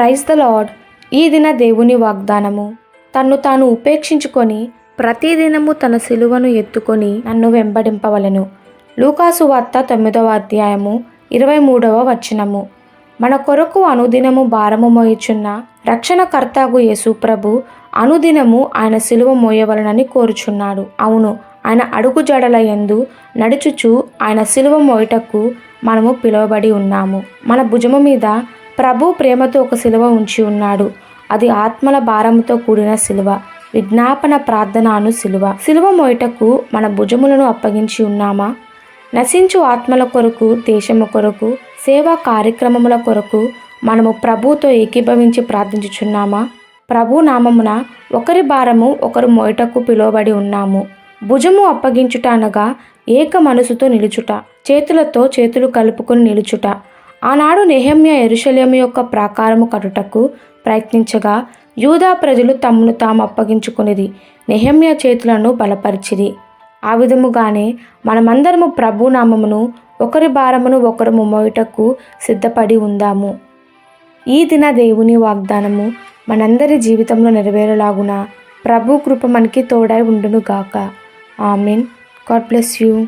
Praise the lord. ఈ దిన దేవుని వాగ్దానము. తన్ను తాను ఉపేక్షించుకొని ప్రతిదినము తన సిలువను ఎత్తుకొని నన్ను వెంబడింపవలెను. లూకాసు వార్త తొమ్మిదవ అధ్యాయము ఇరవై మూడవ వచనము. మన కొరకు అనుదినము భారము మోయిచున్న రక్షణకర్తగు యేసుప్రభు అనుదినము ఆయన సిలువ మోయవలనని కోరుచున్నాడు. అవును ఆయన అడుగు జడల యందు నడుచుచు ఆయన సిలువ మోయటకు మనము పిలువబడి ఉన్నాము. మన భుజము మీద ప్రభు ప్రేమతో ఒక సిలువ ఉంచి ఉన్నాడు. అది ఆత్మల భారముతో కూడిన సిలువ విజ్ఞాపన ప్రార్థనను సిలువ. సిలువ మోయటకు మన భుజములను అప్పగించి ఉన్నామా? నశించు ఆత్మల కొరకు దేశము కొరకు సేవా కార్యక్రమముల కొరకు మనము ప్రభుతో ఏకీభవించి ప్రార్థించుచున్నామా? ప్రభు నామమున ఒకరి భారము ఒకరు మోయటకు పిలువబడి ఉన్నాము. భుజము అప్పగించుట అనగా ఏక మనసుతో నిలుచుట చేతులతో చేతులు కలుపుకొని నిలుచుట. ఆనాడు నెహమ్య ఎరుషలేము యొక్క ప్రాకారము కటుటకు ప్రయత్నించగా యూదా ప్రజలు తమను తాము అప్పగించుకునేది. నెహమ్య చేతులను బలపరిచిది ఆ విధముగానే మనమందరము ప్రభు నామమును ఒకరి భారమును ఒకరు మోయుటకు సిద్ధపడి ఉందాము. ఈ దిన దేవుని వాగ్దానము మనందరి జీవితంలో నెరవేరలాగున. ప్రభు కృప మనకి తోడై ఉండును గాక ఆమెన్. God bless you.